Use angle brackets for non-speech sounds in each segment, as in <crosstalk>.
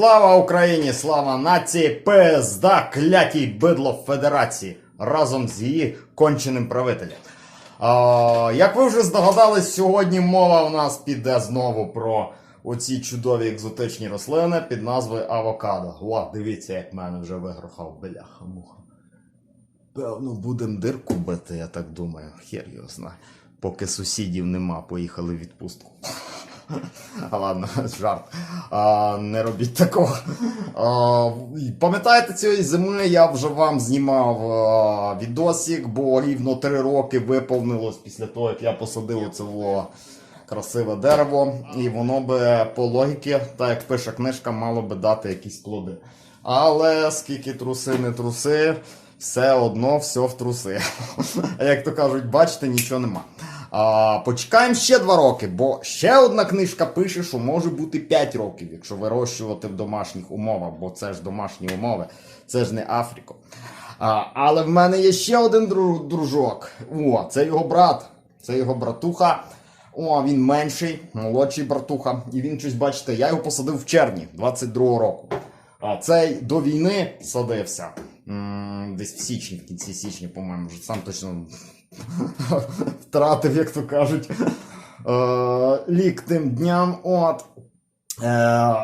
Слава Україні! Слава нації! Пизда клятій бидло Федерації разом з її конченим правителем. А, як ви вже здогадались, сьогодні мова у нас піде знову про оці чудові екзотичні рослини під назвою авокадо. О, дивіться, як мене вже вигрохав бляха муха. Певно, будем дирку бити, я так думаю. Хер його знає. Поки сусідів нема, поїхали в відпустку. А <laughs> ладно, жарт. А, не робіть такого. А, пам'ятаєте, цієї зими я вже вам знімав а, відосик, бо рівно 3 роки виповнилось після того, як я посадив це красиве дерево, і воно би по логіки, так як пише книжка, мало би дати якісь плоди. Але скільки труси не труси, все одно все в труси. <laughs> Як то кажуть, бачите, нічого нема. А, почекаємо ще 2 роки, бо ще одна книжка пише, що може бути 5 років, якщо вирощувати в домашніх умовах, бо це ж домашні умови, це ж не Африка. А, але в мене є ще один дружок. О, це його брат, це його братуха. О, він менший, молодший братуха. І він щось, бачите, я його посадив в червні 22-го року. А цей до війни садився. Десь в січні, в кінці січня, по-моєму, вже сам точно <laughs> втратив, як то кажуть, е, лік тим дням. От. Е,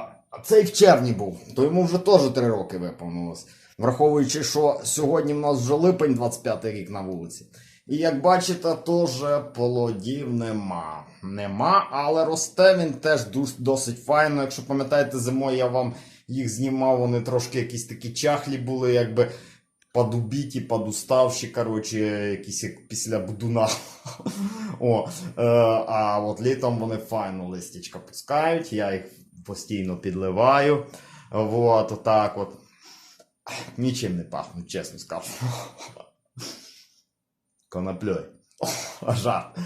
цей в червні був, то йому вже теж 3 роки виповнилось. Враховуючи, що сьогодні в нас вже липень 25 рік на вулиці. І як бачите, теж плодів нема. Нема, але росте він теж досить файно. Якщо пам'ятаєте, зимою я вам їх знімав, вони трошки якісь такі чахлі були, якби подубіті, подуставші, коротше, якісь як після будуна. О, е, а от літом вони файно листячка пускають, я їх постійно підливаю. Вот, отак от. Нічим не пахнуть, чесно скажу. Коноплей. О, Жарт. Е,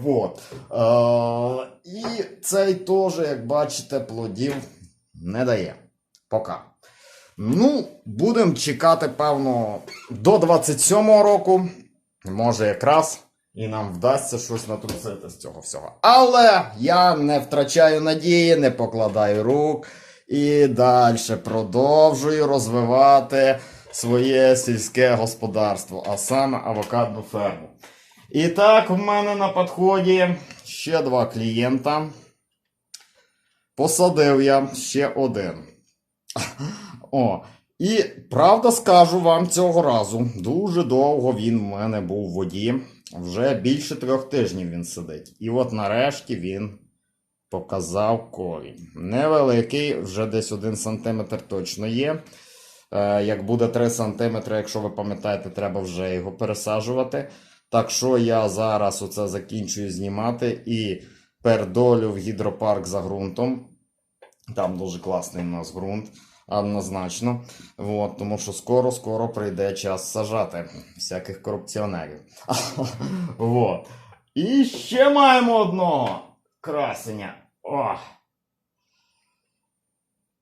вот. Е, і цей теж, як бачите, плодів не дає. Пока. Ну, будемо чекати, певно, до 27-го року. Може, якраз і нам вдасться щось натрусити з цього всього. Але я не втрачаю надії, не покладаю рук і далі продовжую розвивати своє сільське господарство, а саме авокадну ферму. І так, в мене на підході ще два клієнта. Посадив я ще один. О, і правда скажу вам цього разу, дуже довго він в мене був в воді. Вже більше трьох тижнів він сидить. І от нарешті він показав корінь. Невеликий, вже десь один сантиметр точно є. Е, як буде 3 см, якщо ви пам'ятаєте, треба вже його пересаджувати. Так що я зараз оце закінчую знімати і пердолю в гідропарк за ґрунтом. Там дуже класний у нас ґрунт, однозначно. От, тому що скоро-скоро прийде час сажати всяких корупціонерів. <laughs> От. І ще маємо одного красення. Ох.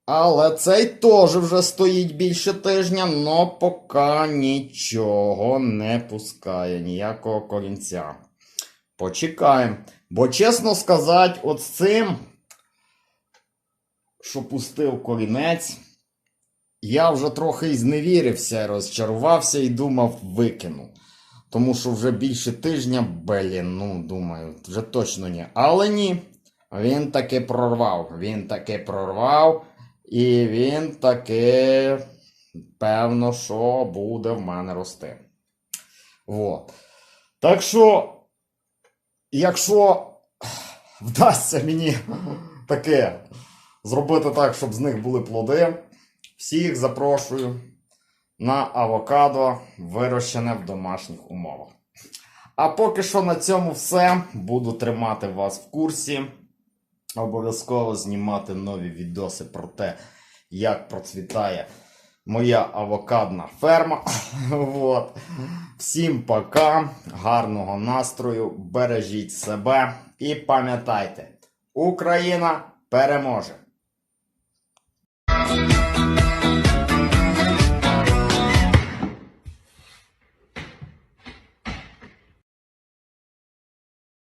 Але цей теж вже стоїть більше тижня, но поки нічого не пускає, ніякого корінця. Почекаємо. Бо, чесно сказати, от з цим, що пустив корінець, я вже трохи і зневірився, розчарувався і думав, викину. Тому що вже більше тижня, блін, ну думаю, вже точно ні. Але ні. Він таки прорвав. Він таки прорвав. І він таки, певно, що буде в мене рости. Вот. Так що, якщо вдасться мені <laughs> таке зробити так, щоб з них були плоди, всіх запрошую на авокадо, вирощене в домашніх умовах. А поки що на цьому все. Буду тримати вас в курсі. Обов'язково знімати нові відоси про те, як процвітає моя авокадна ферма. <laughs> Вот. Всім пока, гарного настрою, бережіть себе і пам'ятайте, Україна переможе!